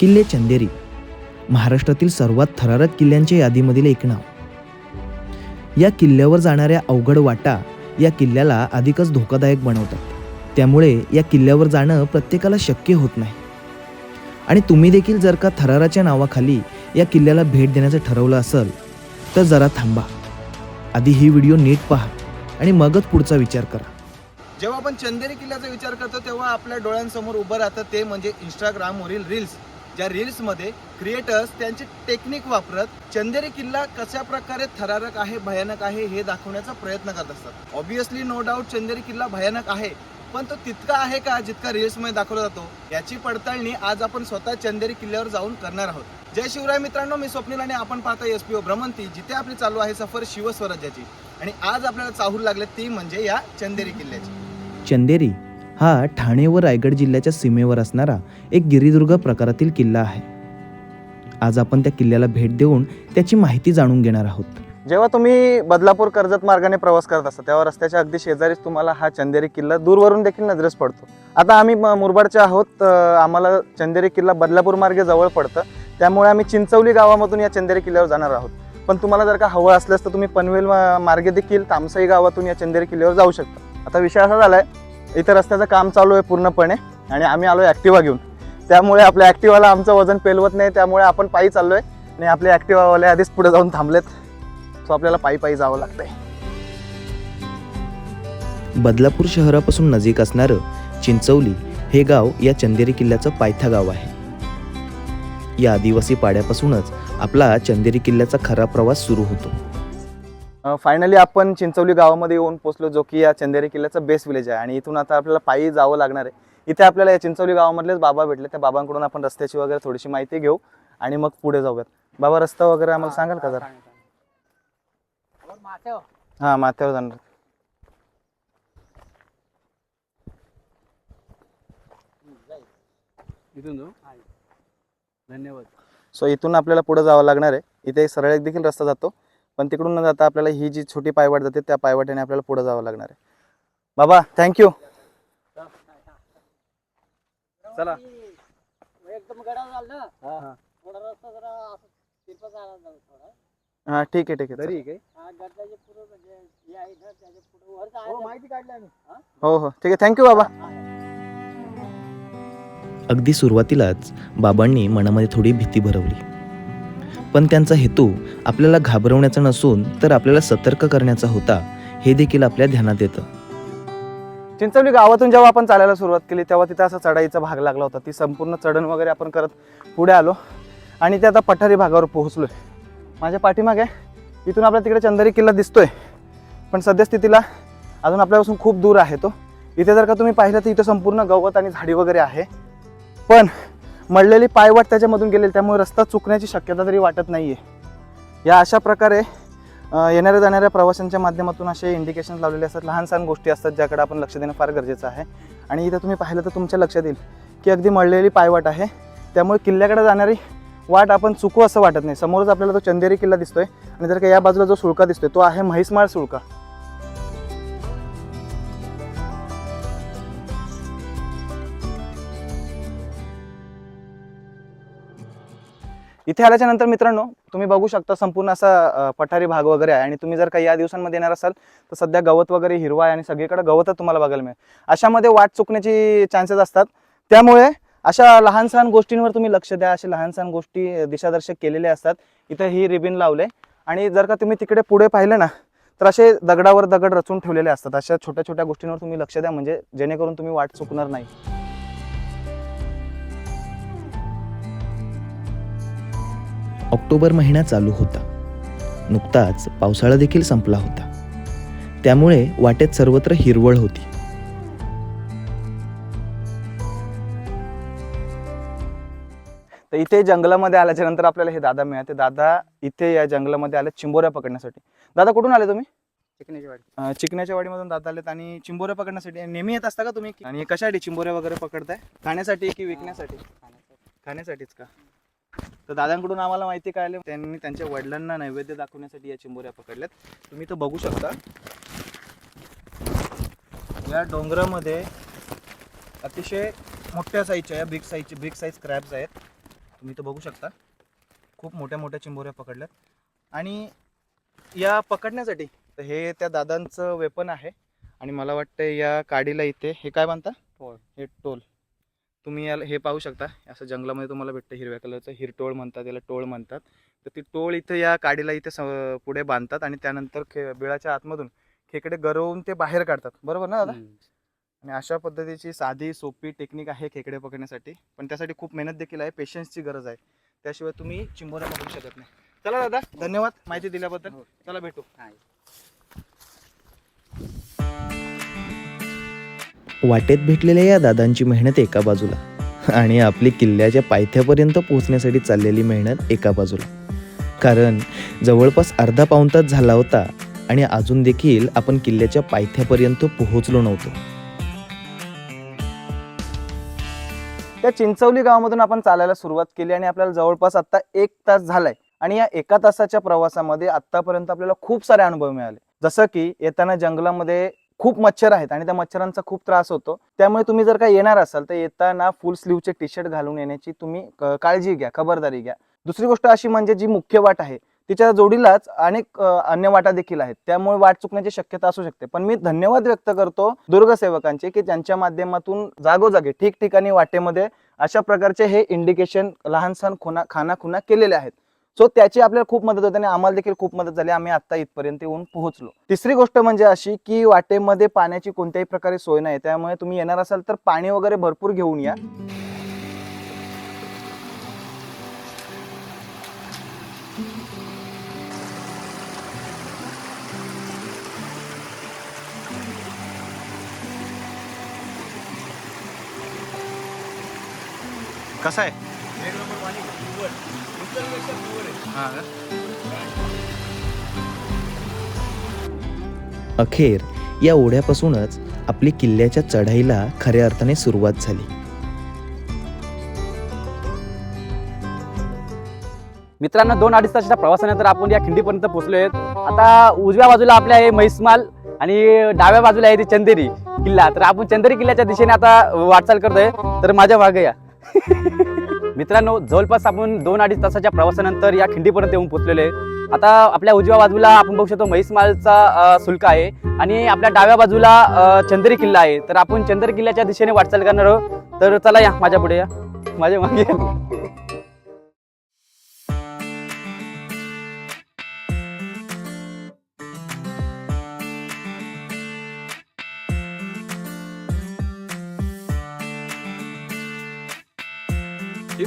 किल्ले चंदेरी महाराष्ट्रातील सर्वात थरारक किल्ल्यांच्या यादीमधील एक नाव. या किल्ल्यावर जाणाऱ्या अवघड वाटा या किल्ल्याला अधिकच धोकादायक बनवतात. त्यामुळे या किल्ल्यावर जाणं प्रत्येकाला शक्य होत नाही. आणि तुम्ही देखील जर का थराराच्या नावाखाली या किल्ल्याला भेट देण्याचं ठरवलं असेल तर जरा थांबा. आधी ही व्हिडिओ नीट पहा आणि मगच पुढचा विचार करा. जेव्हा आपण चंदेरी किल्ल्याचा विचार करतो तेव्हा आपल्या डोळ्यांसमोर उभं राहतं ते म्हणजे इंस्टाग्रामवरील रील्स ज्या रील्समध्ये क्रिएटर्स त्यांची टेक्निक वापरत चंदेरी किल्ला कशा प्रकारे थरारक आहे भयानक आहे हे दाखवण्याचा प्रयत्न करत असतात. ऑब्विसली नो डाऊट चंदेरी किल्ला भयानक आहे पण तो तितका आहे का जितका रील्समध्ये दाखवला जातो? याची पडताळणी आज आपण स्वतः चंदेरी किल्ल्यावर जाऊन करणार आहोत. जय शिवराय मित्रांनो मी स्वप्नील आणि आपण पाहता एस पी ओ भ्रमंती जिथे आपली चालू आहे सफर शिवस्वराज्याची आणि आज आपल्याला चाहूल लागले ती म्हणजे या चंदेरी किल्ल्याची. चंदेरी? हा ठाणे व रायगड जिल्ह्याच्या सीमेवर असणारा एक गिरिदुर्ग प्रकारातील किल्ला आहे. आज आपण त्या किल्ल्याला भेट देऊन त्याची माहिती जाणून घेणार आहोत. जेव्हा तुम्ही बदलापूर कर्जत मार्गाने प्रवास करत असता तेव्हा रस्त्याच्या अगदी शेजारीच तुम्हाला हा चंदेरी किल्ला दूरवरून देखील नजरेस पडतो. आता आम्ही म- मुरबाडचे आहोत आम्हाला चंदेरी किल्ला बदलापूर मार्गे जवळ पडतं. त्यामुळे आम्ही चिंचवली गावामधून या चंदेरी किल्ल्यावर जाणार आहोत. पण तुम्हाला जर का हवं असल्यास तर तुम्ही पनवेल मार्गे देखील तामसाई गावातून या चंदेरी किल्ल्यावर जाऊ शकता. आता विषय असा झाला आहे इथं रस्त्याचं काम चालू आहे पूर्णपणे आणि आम्ही आलो आहे ॲक्टिवा घेऊन. त्यामुळे आपल्या ॲक्टिवाला आमचं वजन पेलवत नाही त्यामुळे आपण पायी चाललो आहे आणि आपले ॲक्टिवावाले आधीच पुढे जाऊन थांबलेत. सो आपल्याला पायी पायी जावं लागतंय. बदलापूर शहरापासून नजीक असणारं चिंचवली हे गाव या चंदेरी किल्ल्याचं पायथा गाव आहे. या आदिवासी पाड्यापासूनच आपला चंदेरी किल्ल्याचा खरा प्रवास सुरू होतो. फायनली आपण चिंचवली गावामध्ये येऊन पोहोचलो जो की या चंदेरी किल्ल्याचा बेस विलेज आहे. आणि इथून आता आपल्याला पायी जावं लागणार आहे. इथे आपल्याला या चिंचवली गावामधलेच बाबा भेटले. त्या बाबांकडून आपण रस्त्याची वगैरे थोडीशी माहिती घेऊ आणि मग पुढे जाऊयात. बाबा रस्ता वगैरे आम्हाला सांगाल का जरा? हां माथ्यावर जाणार. इथून जाऊ? धन्यवाद. सो इथून आपल्याला पुढे जावं लागणार आहे. इथे सरळ एक देखील रस्ता जातो. पण तिकडून न जाता आपल्याला ही जी छोटी पायवाट जाते त्या पायवाटेने आपल्याला पुढे जावं लागणार आहे. बाबा थँक्यू चला. एकदम गडा झाला हा. थोडा रस्ता जरा असं तिरपा झाला जाऊ थोडा. ठीक आहे ठीक आहे. तरी काय हा गडाच्या पुढे म्हणजे या इथं त्याच्या पुढे वर हो हो? हो ठीक आहे थँक्यू बाबा. अगदी सुरुवातीलाच बाबांनी मनामध्ये थोडी भीती भरवली. पण त्यांचा हेतू आपल्याला घाबरवण्याचा नसून तर आपल्याला सतर्क करण्याचा होता हे देखील आपल्या ध्यानात येतं. चिंचवली गावातून जेव्हा आपण चालायला सुरुवात केली तेव्हा तिथं असा चढाईचा भाग लागला होता. ती संपूर्ण चढण वगैरे आपण करत पुढे आलो आणि ते आता पठारी भागावर पोहोचलोय. माझ्या पाठीमागे इथून आपल्या तिकडे चंदेरी किल्ला दिसतोय. पण सद्यस्थितीला अजून आपल्यापासून खूप दूर आहे तो. इथे जर का तुम्ही पाहिलं तर इथं संपूर्ण गवत आणि झाडी वगैरे आहे. पण मळलेली पायवाट त्याच्यामधून गेलेली त्यामुळे रस्ता चुकण्याची शक्यता तरी वाटत नाही आहे या अशा प्रकारे येणाऱ्या जाणाऱ्या प्रवाशांच्या माध्यमातून असे इंडिकेशन लावलेले असतात. लहान सहान गोष्टी असतात ज्याकडे आपण लक्ष देणं फार गरजेचं आहे. आणि इथं तुम्ही पाहिलं तर तुमच्या लक्षात येईल की अगदी मळलेली पायवाट आहे. त्यामुळे किल्ल्याकडे जाणारी वाट आपण चुकू असं वाटत नाही. समोरच आपल्याला तो चंदेरी किल्ला दिसतोय. आणि जर का या बाजूला जो सुळका दिसतोय तो आहे म्हैसमाळ सुळका. इथे आल्याच्यानंतर मित्रांनो तुम्ही बघू शकता संपूर्ण असा पठारी भाग वगैरे आहे. आणि तुम्ही जर का या दिवसांमध्ये येणार असाल तर सध्या गवत वगैरे हिरवा आहे आणि सगळीकडे गवतच तुम्हाला बघायला मिळेल. अशामध्ये वाट चुकण्याची चान्सेस असतात. त्यामुळे अशा लहान सहान गोष्टींवर तुम्ही लक्ष द्या. अशा लहान सहान गोष्टी दिशादर्शक केलेले असतात. इथं ही रिबिन लावले. आणि जर का तुम्ही तिकडे पुढे पाहिलं ना तर असे दगडावर दगड रचून ठेवलेले असतात. अशा छोट्या छोट्या गोष्टींवर तुम्ही लक्ष द्या. म्हणजे जेणेकरून तुम्ही वाट चुकणार नाही. ऑक्टोबर महिना चालू होता. नुकताच पावसाळा देखील संपला होता. त्यामुळे वाटेत सर्वत्र हिरवळ होती. तर इथे जंगलामध्ये आल्याच्यानंतर आपल्याला हे दादा मिळाले. दादा इथे या जंगलामध्ये आले चिंबोऱ्या पकडण्यासाठी. दादा कुठून आले तुम्ही? चिकण्याची वाडी चिकण्याच्या वाडीमधून दादा आलेत आणि चिंबोऱ्या पकडण्यासाठी नेहमी येत असता का तुम्ही? आणि कशासाठी चिंबोऱ्या वगैरे पकडताय? खाण्यासाठी की विकण्यासाठी? खाण्यासाठीच का? तर दादांकडून आम्हाला माहिती कळाली. त्यांनी त्यांच्या वडिलांना नैवेद्य दाखवण्यासाठी या चिंबोऱ्या पकडल्यात. तुम्ही तर बघू शकता. या डोंगरामध्ये अतिशय मोठ्या साईजच्या या बिग साईजचे बिग साईज क्रॅब्स आहेत. तुम्ही तर बघू शकता. खूप मोठ्या मोठ्या चिंबोऱ्या पकडल्यात. आणि या पकडण्यासाठी तर हे त्या दादांचं वेपन आहे. आणि मला वाटतं या काडीला इथे हे काय म्हणता टोळ. हे टोल. तुम्ही याला हे पाहू शकता. असं जंगलामध्ये तुम्हाला भेटतं हिरव्या कलरचं. हिरटोळ म्हणतात याला टोळ म्हणतात. तर ती टोळ इथे या काडीला इथे स- पुढे बांधतात आणि त्यानंतर खे बिळाच्या आतमधून खेकडे गरवून ते बाहेर काढतात. बरोबर ना दादा. आणि अशा पद्धतीची साधी सोपी टेक्निक आहे खेकडे पकडण्यासाठी. पण त्यासाठी खूप मेहनत देखील आहे पेशन्सची गरज आहे. त्याशिवाय तुम्ही चिंबोऱ्या पकडू शकत नाही. चला दादा धन्यवाद माहिती दिल्याबद्दल. हो. चला भेटू. वाटेत भेटलेल्या या दादांची मेहनत एका बाजूला आणि आपली किल्ल्याच्या पायथ्यापर्यंत पोहोचण्यासाठी चाललेली मेहनत एका बाजूला. कारण जवळपास अर्धा पाऊण तास झाला होता आणि अजून देखील आपण किल्ल्याच्या पायथ्यापर्यंत पोहोचलो नव्हतो. त्या चिंचवली गावामधून आपण चालायला सुरुवात केली आणि आपल्याला जवळपास आता एक तास झालाय. आणि या एका तासाच्या प्रवासामध्ये आतापर्यंत आपल्याला खूप सारे अनुभव मिळाले. जसं की येताना जंगलामध्ये खूप मच्छर आहेत आणि त्या मच्छरांचा खूप त्रास होतो. त्यामुळे तुम्ही जर का येणार असाल तर येताना फुल स्लीवचे टी शर्ट घालून येण्याची तुम्ही काळजी घ्या खबरदारी घ्या. दुसरी गोष्ट अशी म्हणजे जी मुख्य वाट आहे तिच्या जोडीलाच अनेक अन्य वाटा देखील आहेत. त्यामुळे वाट चुकण्याची शक्यता असू शकते. पण मी धन्यवाद व्यक्त करतो दुर्गसेवकांचे की ज्यांच्या माध्यमातून जागोजागी ठिकठिकाणी वाटेमध्ये अशा प्रकारचे हे इंडिकेशन लहान सहान खुना खाना खुना केलेले आहेत. सो त्याची आपल्याला खूप मदत होते आणि आम्हाला देखील खूप मदत झाली. आम्ही आता इथपर्यंत येऊन पोहोचलो. तिसरी गोष्ट म्हणजे अशी की वाटेमध्ये पाण्याची कोणत्याही प्रकारे सोय नाही. त्यामुळे तुम्ही येणार असाल तर पाणी वगैरे भरपूर घेऊन या. कसं आहे? अखेर या ओढ्यापासूनच आपली किल्ल्याच्या चढाईला खऱ्या अर्थाने सुरुवात झाली. मित्रांनो दोन अडीच तासाच्या प्रवासानंतर आपण या खिंडीपर्यंत पोहोचलो आहेत आता उजव्या बाजूला आपल्या आहे म्हैसमाल आणि डाव्या बाजूला आहे ते चंदेरी किल्ला. तर आपण चंदेरी किल्ल्याच्या दिशेने आता वाटचाल करतोय. तर माझ्या मागे या. मित्रांनो जवळपास आपण दोन अडीच तासाच्या प्रवासानंतर या खिंडीपर्यंत येऊन पोहोचलेलो आहे. आता आपल्या उजव्या बाजूला आपण बघू शकतो म्हैसमालचा अ, आहे आणि आपल्या डाव्या बाजूला चंद्री किल्ला आहे. तर आपण चंद्र किल्ल्याच्या दिशेने वाटचाल करणार आहोत. तर चला या माझ्या पुढे या. माझ्या मागे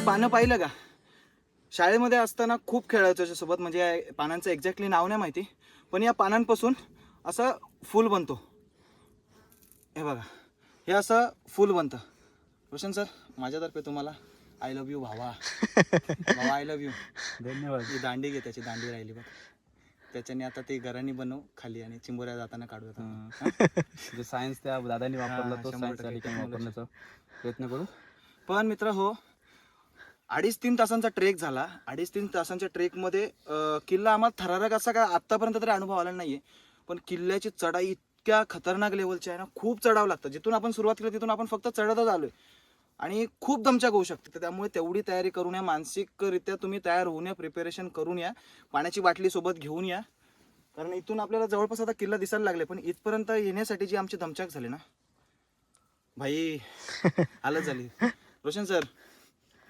पानं पाहिलं का? शाळेमध्ये असताना खूप खेळायचो त्याच्यासोबत म्हणजे या पानांचं एक्झॅक्टली नाव नाही माहिती पण या पानांपासून असं फूल बनतो. हे बघा हे असं फूल बनतं. रोशन सर माझ्यातर्फे तुम्हाला आय लव्ह यू भावा. भावा आय लव्ह यू धन्यवाद. ही दांडी घे त्याची दांडी राहिली बघ. त्याच्याने आता ते घरानी बनव खाली आणि चिंबोऱ्या जाताना काढू. जो सायन्स त्या दादांनी वापरला तो सायन्स. वापरण्याचा प्रयत्न करू. पण मित्र हो अडीच तीन तासांचा ट्रेक झाला. अडीच तीन तासांच्या ट्रेकमध्ये किल्ला आम्हाला थरारक असा काय आत्तापर्यंत तरी अनुभव आला नाही आहे पण किल्ल्याची चढाई इतक्या खतरनाक लेवलची आहे ना खूप चढावं लागतं. जिथून आपण सुरुवात केली तिथून आपण फक्त चढतच आलोय. आणि खूप दमछाक होऊ शकते. तर त्यामुळे तेवढी तयारी करून या. मानसिकरित्या तुम्ही तयार होऊन या प्रिपेरेशन करून या. पाण्याची बाटली सोबत घेऊन या. कारण इथून आपल्याला जवळपास आता किल्ला दिसायला लागले पण इथपर्यंत येण्यासाठी जी आमची दमछाक झाली ना भाई आलं झाली. रोशन सर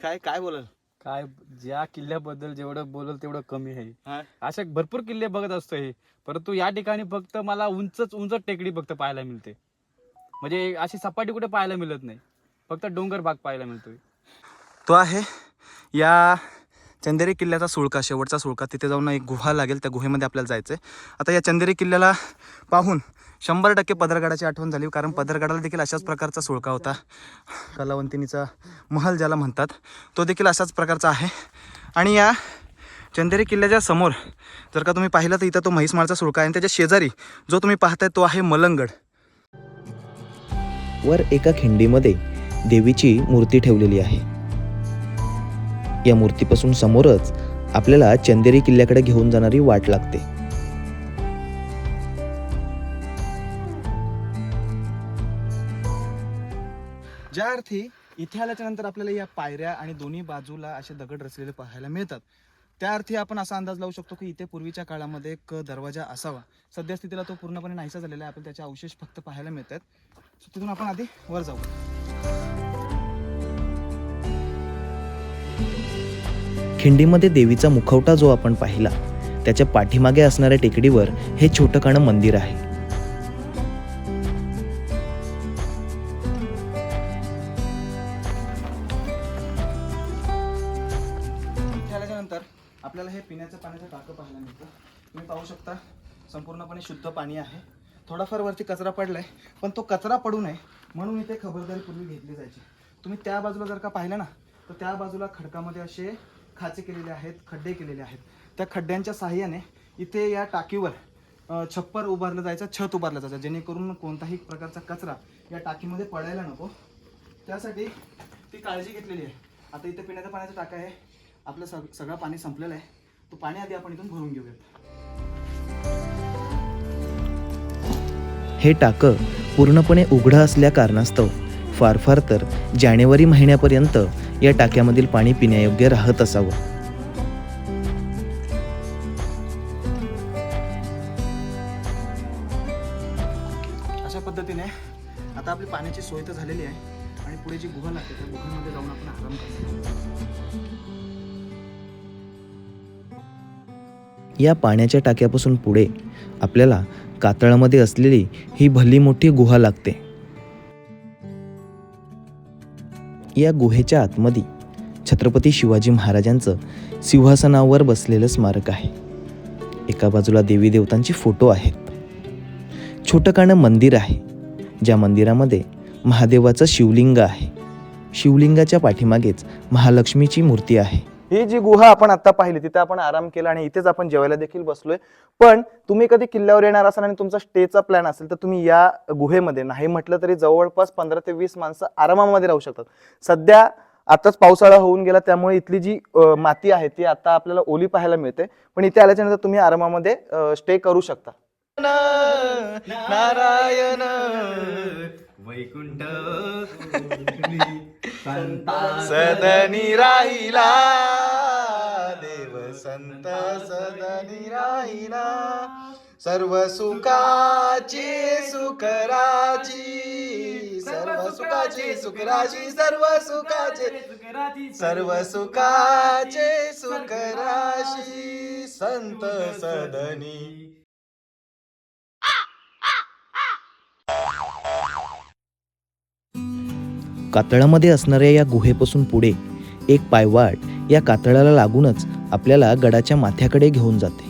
काय काय बोलाल? काय ज्या किल्ल्याबद्दल जेवढं बोलल तेवढं कमी आहे. हा? अशा भरपूर किल्ले बघत असतो हे. परंतु या ठिकाणी फक्त मला उंचच उंच टेकडी फक्त पाहायला मिळते. म्हणजे अशी सपाटी कुठे पाहायला मिळत नाही. फक्त डोंगर भाग पाहायला मिळतोय. तो आहे या चंदेरी किल्ल्याचा सुळका शेवटचा सुळका. तिथे जाऊन एक गुहा लागेल. त्या गुहेमध्ये आपल्याला जायचं आहे आता या चंदेरी किल्ल्याला पाहून शंभर टक्के पदरगडाची आठवण झाली कारण पदरगडाला देखील अशाच प्रकारचा सुळका होता. कलावंतिनीचा महल ज्याला म्हणतात तो देखील अशाच प्रकारचा आहे. आणि या चंदेरी किल्ल्याच्या समोर जर का तुम्ही पाहिलं तर इथं तो म्हैसमाळचा सुळका आहे. आणि त्याच्या शेजारी जो तुम्ही पाहताय तो आहे मलंगड. वर एका खिंडीमध्ये देवीची मूर्ती ठेवलेली आहे. या मूर्तीपासून समोरच आपल्याला चंदेरी किल्ल्याकडे घेऊन जाणारी वाट लागते. ज्या अर्थी इथे आल्याच्यानंतर आपल्याला या पायऱ्या आणि दोन्ही बाजूला असे दगड रचलेले पाहायला मिळतात. त्या अर्थी आपण असा अंदाज लावू शकतो की इथे पूर्वीच्या काळामध्ये एक दरवाजा असावा. सध्या स्थितीला तो पूर्णपणे नाहीसा झालेला आहे. आपण त्याचे अवशेष फक्त पाहायला मिळतात तिथून आपण आधी वर जाऊ. खिंडीमध्ये देवीचा मुखवटा जो आपण पाहिला त्याच्या पाठीमागे असणाऱ्या टेकडीवर हे छोटं काणं मंदिर आहे. थोडाफार वरती कचरा पडलाय पण तो कचरा पडू नये म्हणून इथे खबरदारी पूर्वी घेतली जायची. तुम्ही त्या बाजूला जर का पाहिलं ना तर त्या बाजूला खडकामध्ये असे खाचे केलेले आहेत खड्डे केलेले आहेत. त्या खड्ड्यांच्या साहाय्याने इथे या टाकीवर छप्पर उभारलं जायचं छत उभारलं जायचं जेणेकरून कोणताही प्रकारचा कचरा या टाकीमध्ये पडायला नको. त्यासाठी ती काळजी घेतलेली आहे. आता इथे पिण्याच्या पाण्याचा टाका आहे. आपलं सग सगळं पाणी संपलेलं आहे. तो पाणी आधी आपण इथून भरून घेऊयात. हे टाकं पूर्णपणे उघडं असल्या कारणास्तव. फार फार तर जानेवारी महिन्यापर्यंत या टाक्यामधील पाणी पिण्यायोग्य राहत असावं. अशा पद्धतीने आता आपली पाण्याची सोय तर झालेली आहे आणि पुढे जी गुहा लागते त्या गुहेमध्ये जाऊन आपण आराम करतो. या पाण्याच्या टाक्यापासून पुढे आपल्याला कातळामध्ये असलेली ही भली मोठी गुहा लागते. या गुहेच्या आतमध्ये छत्रपती शिवाजी महाराजांचं सिंहासनावर बसलेलं स्मारक आहे. एका बाजूला देवी देवतांचे फोटो आहेत. छोटं मंदिर आहे. ज्या मंदिरामध्ये महादेवाचं शिवलिंग आहे. शिवलिंगाच्या पाठीमागेच महालक्ष्मीची मूर्ती आहे. ही जी गुहा आपण आता पाहिली तिथे आपण आराम केला आणि इथेच आपण जेवायला देखील बसलोय. पण तुम्ही कधी किल्ल्यावर येणार असाल आणि तुमचा स्टेचा प्लॅन असेल तर तुम्ही या गुहेमध्ये नाही म्हटलं तरी जवळपास पंधरा ते वीस माणसं आरामामध्ये राहू शकतात. सध्या आताच पावसाळा होऊन गेला त्यामुळे इथली जी माती आहे ती आता आपल्याला ओली पाहायला मिळते. पण इथे आल्याच्यानंतर तुम्ही आरामामध्ये स्टे करू शकता. नारायण वैकुंठ सदनी राहिला. संत सदनी राहिला. सर्व सुखाची सुखराची सर्व सुखाची सुखराची सर्व सुखाचे सर्व सुखाचे सुखराशी संत सदनी. कातळामध्ये असणाऱ्या या गुहेपासून पुढे एक पायवाट या कातळाला लागूनच आपल्याला गडाच्या माथ्याकडे घेऊन जाते.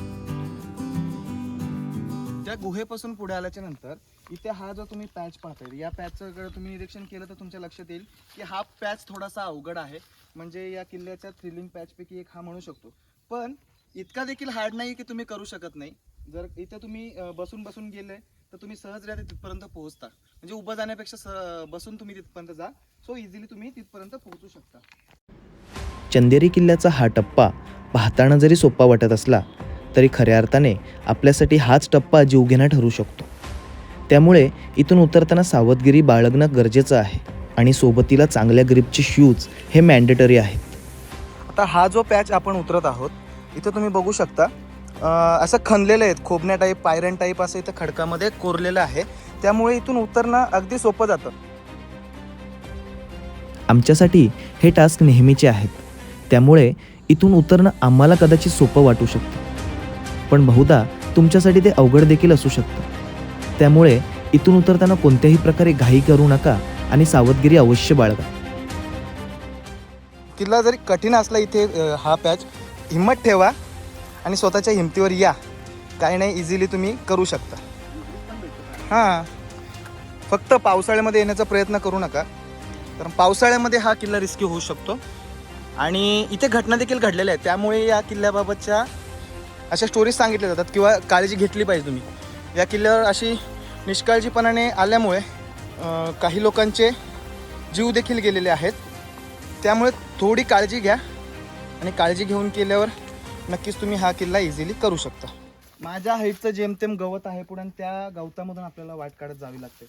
त्या गुहेपासून पुढे आल्याच्यानंतर इथे हा जो तुम्ही पॅच पाहताय या पॅचचं जर तुम्ही निरीक्षण केलं तर तुमच्या लक्षात येईल की हा पॅच थोडासा अवघड आहे. म्हणजे या किल्ल्याच्या थ्रिलिंग पॅचपैकी एक हा म्हणू शकतो. पण इतका देखील हार्ड नाही की तुम्ही करू शकत नाही. जर इथे तुम्ही बसून बसून गेले तर तुम्ही सहजरित्या तिथपर्यंत पोहोचता. म्हणजे उभं जाण्यापेक्षा स- बसून तुम्ही तिथपर्यंत जा. सो इझिली तुम्ही तिथपर्यंत पोहोचू शकता. चंदेरी किल्ल्याचा हा टप्पा पाहताना जरी सोपा वाटत असला तरी खऱ्या अर्थाने आपल्यासाठी हाच टप्पा जीवघेणा ठरू शकतो. त्यामुळे इथून उतरताना सावधगिरी बाळगणं गरजेचं आहे आणि सोबतीला चांगल्या ग्रिपचे शूज हे मॅन्डेटरी आहेत. आता हा जो पॅच आपण उतरत आहोत इथं तुम्ही बघू शकता असं खणलेलं आहेत खोबण्या टाईप पायरन टाईप असं इथं खडकामध्ये कोरलेलं आहे. त्यामुळे इथून उतरणं अगदी सोपं जातं. आमच्यासाठी हे टास्क नेहमीचे आहेत. त्यामुळे इथून उतरणं आम्हाला कदाचित सोपं वाटू शकतं. पण बहुधा तुमच्यासाठी ते अवघड देखील असू शकतं. त्यामुळे इथून उतरताना कोणत्याही प्रकारे घाई करू नका आणि सावधगिरी अवश्य बाळगा. किल्ला जरी कठीण असला इथे हा पॅच हिंमत ठेवा आणि स्वतःच्या हिमतीवर या. काही नाही इझिली तुम्ही करू शकता. हां. फक्त पावसाळ्यामध्ये येण्याचा प्रयत्न करू नका. कारण पावसाळ्यामध्ये हा किल्ला रिस्की होऊ शकतो. आणि इथे घटना देखील घडलेल्या आहेत. त्यामुळे या किल्ल्याबाबतच्या अशा स्टोरीज सांगितल्या जातात किंवा काळजी घेतली पाहिजे तुम्ही. या किल्ल्यावर अशी निष्काळजीपणाने आल्यामुळे काही लोकांचे जीव देखील गेलेले आहेत. त्यामुळे थोडी काळजी घ्या आणि काळजी घेऊन केल्यावर नक्कीच तुम्ही हा किल्ला इझिली करू शकता. माझ्या हाईटचं जेमतेम गवत आहे पुढे आणि त्या गवतामधून आपल्याला वाट काढत जावी लागते.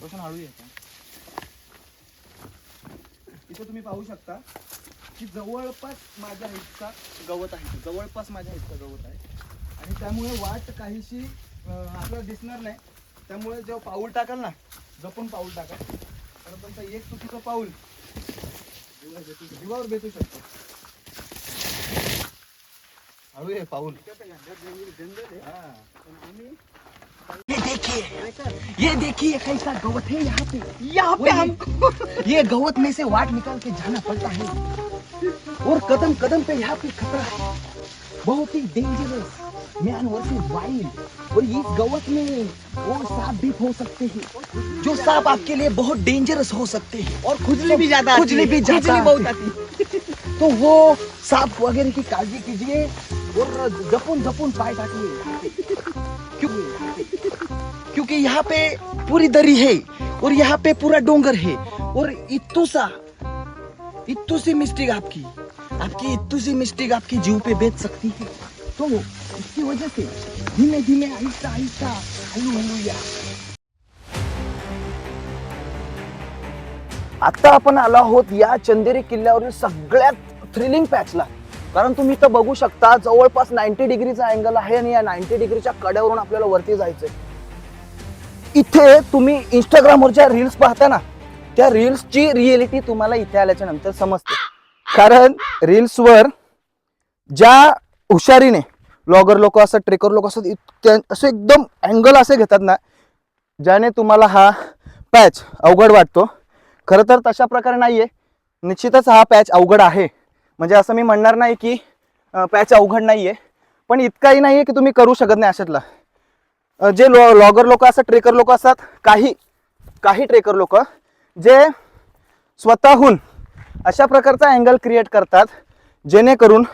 रोशन हळू येतं इथे तुम्ही पाहू शकता. की जवळपास माझ्या हितचा गवत आहे. जवळपास माझ्या हितचा गवत आहे. आणि त्यामुळे वाट काहीशी आपल्याला दिसणार नाही. त्यामुळे जेव्हा पाऊल टाकाल ना जपून पाऊल टाका कारण तुमचं एक चुकीचं पाऊल जीवावर बेतू शकतो. हळू आहे पाऊल. हा. ये देखिए ये देखिए कैसा गवत है यहाँ पे। यहाँ पे हम ये गवत में से वाट निकाल के जाना पड़ता है। और कदम कदम पे यहाँ पे खतरा है। बहुत ही डेंजरस मैन वर्सेस वाइल्ड और इस गवत में वो सांप भी हो सकते हैं। जो सांप आपके लिए बहुत डेंजरस हो सकते हैं। और खुजली भी ज़्यादा खुजली भी ज़्यादा बहुत आती तो वो सांप वगैरह की काजी कीजिए और जपून जपून टाकिए क्यों? क्योंकि यहाँ पे पूरी दरी है और यहाँ पे पूरा डोंगर है। और इतू सा इतू सी मिस्टेक आपकी। आपकी इतू सी मिस्टेक आपकी जीव पे बेच सकती है। तो इसकी वजह से धीमे धीमे आहिस्ता आहिस्ता हलू हलू या। आता आपण आलो आहोत या चंदेरी किल्ल्यावरील सगळ्यात थ्रिलिंग पॅचला कारण तुम्ही इथं बघू शकता जवळपास नाईन्टी डिग्रीचा अँगल आहे आणि या नाईन्टी डिग्रीच्या कड्यावरून आपल्याला वरती जायचंय. इथे तुम्ही इंस्टाग्रामवरच्या रील्स पाहता ना त्या रील्सची रिएलिटी तुम्हाला इथे आल्याच्यानंतर समजते. कारण रील्सवर ज्या हुशारीने ब्लॉगर लोक असतात ट्रेकर लोक असतात असं एकदम अँगल असे घेतात ना ज्याने तुम्हाला हा पॅच अवघड वाटतो. खरं तर तशा प्रकारे नाही आहे निश्चितच हा पॅच अवघड आहे. म्हणजे असं मी म्हणणार नाही की पॅच अवघड नाही आहे पण इतकाही नाही आहे की तुम्ही करू शकत नाही अशातला. जे लॉ लॉगर लोक असतात ट्रेकर लोक असतात काही काही ट्रेकर लोक जे स्वतःहून अशा प्रकारचा अँगल क्रिएट करतात जेणेकरून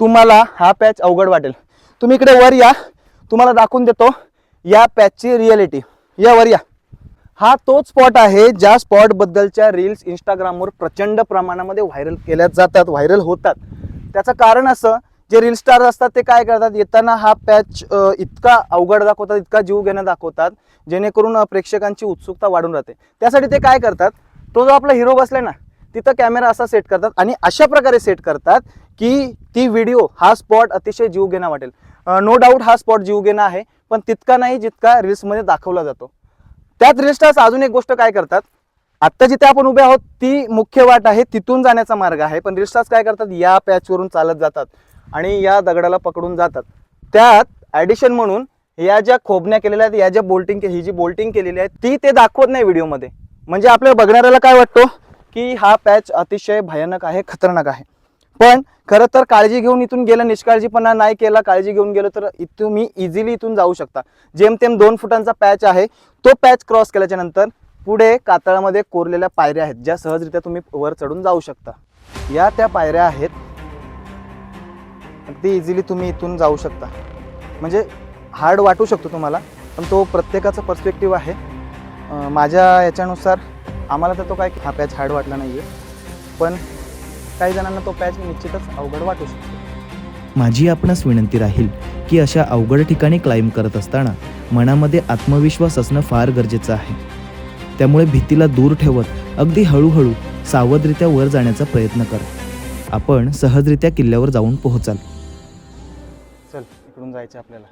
तुम्हाला हा पॅच अवघड वाटेल. तुम्ही इकडे वर या तुम्हाला दाखवून देतो या पॅचची रिअलिटी या वर या. हा तोच स्पॉट आहे ज्या स्पॉटबद्दलच्या रील्स इंस्टाग्रामवर प्रचंड प्रमाणामध्ये व्हायरल केल्या जातात व्हायरल होतात. त्याचं कारण असं जे रील स्टार असतात ते काय करतात? येताना हा पॅच इतका अवघड दाखवतात इतका जीव घेणं दाखवतात जेणेकरून प्रेक्षकांची उत्सुकता वाढून राहते. त्यासाठी ते काय करतात? तो जो आपला हिरो बसलाय ना तिथं कॅमेरा असा सेट करतात आणि अशा प्रकारे सेट करतात की ती व्हिडिओ हा स्पॉट अतिशय जीव घेणा वाटेल. नो डाऊट हा स्पॉट जीव घेणा आहे पण तितका नाही जितका रील्समध्ये दाखवला जातो. त्यात रील स्टार्स अजून एक गोष्ट काय करतात? आत्ता जिथे आपण उभे आहोत ती मुख्य वाट आहे तिथून जाण्याचा मार्ग आहे पण रील काय करतात? या पॅचवरून चालत जातात. आणि या दगडाला पकडून जातात. त्यात ॲडिशन म्हणून या ज्या खोबण्या केलेल्या आहेत या ज्या बोल्टिंग ही जी बोल्टिंग केलेली आहे ती ते दाखवत नाही व्हिडिओमध्ये म्हणजे आपल्या बघणाऱ्याला काय वाटतो? की हा पॅच अतिशय भयानक आहे खतरनाक आहे. पण खरं तर काळजी घेऊन इथून गेलं निष्काळजीपणा नाही केला काळजी घेऊन गेलो तर इथून तुम्ही इझिली इथून जाऊ शकता. जेमतेम दोन फुटांचा पॅच आहे तो पॅच क्रॉस केल्याच्यानंतर पुढे कातळामध्ये कोरलेल्या पायऱ्या आहेत ज्या सहजरित्या तुम्ही वर चढून जाऊ शकता. या त्या पायऱ्या आहेत अगदी इझिली तुम्ही इथून जाऊ शकता. म्हणजे हार्ड वाटू शकतो तुम्हाला पण तो प्रत्येकाचा पर्स्पेक्टिव्ह आहे. माझ्या याच्यानुसार आम्हाला तर तो काय हा पॅच हार्ड वाटला नाही आहे पण काही जणांना तो पॅच निश्चितच अवघड वाटू शकतो. माझी आपणास विनंती राहील की अशा अवघड ठिकाणी क्लाइंब करत असताना मनामध्ये आत्मविश्वास असणं फार गरजेचं आहे. त्यामुळे भीतीला दूर ठेवत अगदी हळूहळू सावधरित्या वर जाण्याचा प्रयत्न करा. आपण सहजरित्या किल्ल्यावर जाऊन पोहोचाल. इकडून जायचं आपल्याला.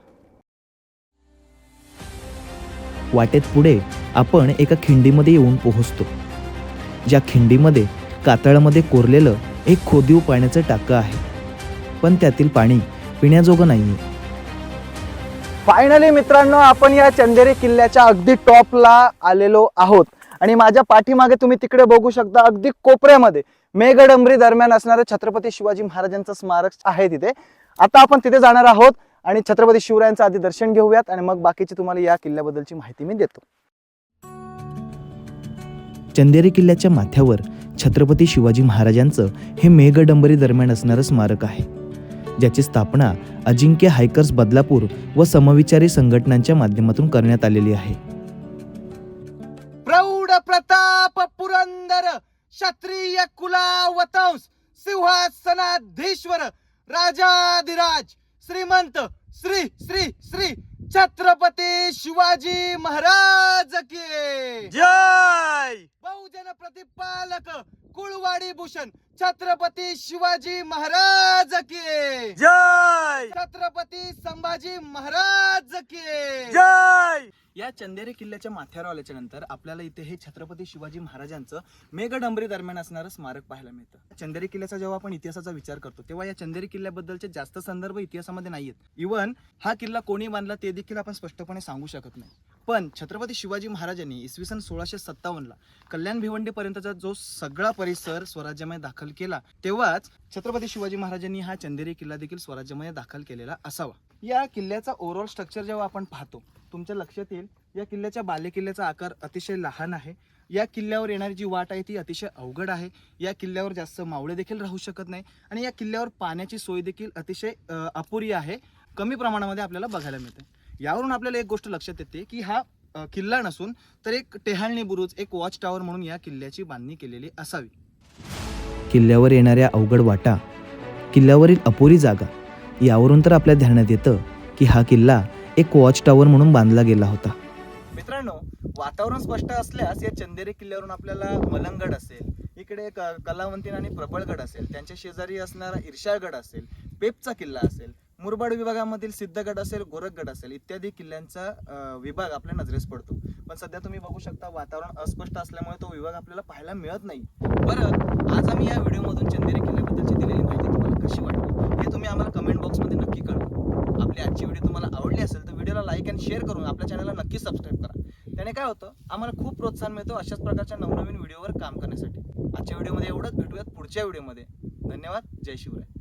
वाटेत पुढे आपण एका खिंडीमध्ये येऊन पोहोचतो. ज्या खिंडीमध्ये कातळामध्ये कोरलेलं एक खोदीव पाण्याचं टाकं आहे. पण त्यातील पाणी पिण्याजोगं नाहीये. फायनली मित्रांनो आपण या चंदेरी किल्ल्याच्या अगदी टॉपला आलेलो आहोत. आणि माझ्या पाठीमागे तुम्ही तिकडे बघू शकता अगदी कोपऱ्यामध्ये मेघडंबरी दरम्यान असणारं छत्रपती शिवाजी महाराजांचं स्मारक आहे तिथे. आता आपण तिथे जाणार आहोत. आणि छत्रपती शिवरायांचं आधी दर्शन घेऊयात आणि मग बाकीची तुम्हाला या किल्ल्याबद्दलची माहिती मी देतो. चंदेरी किल्ल्याच्या माथ्यावर छत्रपती शिवाजी महाराजांचं हे मेघडंबरी दरम्यान असणारं स्मारक आहे. ज्याची स्थापना अजिंक्य हायकर्स बदलापूर व समविचारी संघटनांच्या माध्यमातून करण्यात आलेली आहे. प्रौढ प्रताप पुरंदर क्षत्रिय कुलावतंस सिंहासनाधीश्वर राजाधिराज श्रीमंत श्री श्री श्री छत्रपती शिवाजी महाराज की। जय! बहुजन प्रतिपालक कुळवाडी भूषण छत्रपती शिवाजी महाराज की. जय! छत्रपती संभाजी महाराज की. जय! या चंदेरी किल्ल्याच्या माथ्यावर आल्याच्यानंतर आपल्याला इथे हे छत्रपती शिवाजी महाराजांचं मेघडंबरी दरम्यान असणारं स्मारक पाहायला मिळतं. चंदेरी किल्ल्याचा जेव्हा आपण इतिहासाचा विचार करतो तेव्हा या चंदेरी किल्ल्याबद्दलचे जास्त संदर्भ इतिहासामध्ये नाहीयेत. इव्हन हा किल्ला कोणी बांधला ते देखील आपण स्पष्टपणे सांगू शकत नाही. पण छत्रपती शिवाजी महाराजांनी इसवी सन सोळाशे सत्तावन्नला कल्याण भिवंडीपर्यंतचा जो सगळा परिसर स्वराज्यामध्ये दाखल केला तेव्हाच छत्रपती शिवाजी महाराजांनी हा चंदेरी किल्ला देखील स्वराज्यामध्ये दाखल केलेला असावा. या किल्ल्याचा ओव्हरऑल स्ट्रक्चर जेव्हा आपण पाहतो तुमच्या लक्षात येईल या किल्ल्याच्या बालेकिल्ल्याचा आकार अतिशय लहान आहे. या किल्ल्यावर येणारी जी वाट आहे ती अतिशय अवघड आहे. या किल्ल्यावर जास्त मावळे देखील राहू शकत नाही आणि या किल्ल्यावर पाण्याची सोय देखील अतिशय अपुरी आहे. कमी प्रमाणामध्ये आपल्याला बघायला मिळते. यावरून आपल्याला एक गोष्ट लक्षात येते की हा किल्ला नसून तर एक टेहाळणी बुरुज एक वॉच टॉवर म्हणून या किल्ल्याची बांधणी केलेली असावी. किल्ल्यावर येणाऱ्या अवघड वाटा किल्ल्यावरील अपुरी जागा यावरून तर आपल्या ध्यानात येतं की हा किल्ला एक वॉच टॉवर म्हणून बांधला गेला होता. मित्रांनो वातावरण स्पष्ट असल्यास या चंदेरी किल्ल्यावरून आपल्याला मलंगड असेल इकडे कलावंतीन आणि प्रबळगड असेल त्यांच्या शेजारी असणारा इर्शाळगड असेल पेपचा किल्ला असेल मुरबाड विभागामधील सिद्धगड असेल गोरखगड असेल इत्यादी किल्ल्यांचा विभाग आपल्या नजरेस पडतो. पण सध्या तुम्ही बघू शकता वातावरण अस्पष्ट असल्यामुळे तो विभाग आपल्याला पाहायला मिळत नाही. बरं आज आम्ही या व्हिडिओमधून चंदेरी किल्ल्याबद्दलची दिलेली माहिती तुम्हाला कशी वाटली हे तुम्ही आम्हाला कमेंट बॉक्समध्ये नक्की कळवा. आपली आजची व्हिडिओ तुम्हाला आवडली असेल तर व्हिडिओला लाईक अँड शेअर करून आपल्या चॅनलला नक्की सबस्क्राईब करा. त्याने काय होतं आम्हाला खूप प्रोत्साहन मिळतो अशाच प्रकारच्या नवनवीन व्हिडिओवर काम करण्यासाठी. आजच्या व्हिडिओमध्ये एवढंच. भेटूयात पुढच्या व्हिडिओमध्ये. धन्यवाद. जय शिवराय.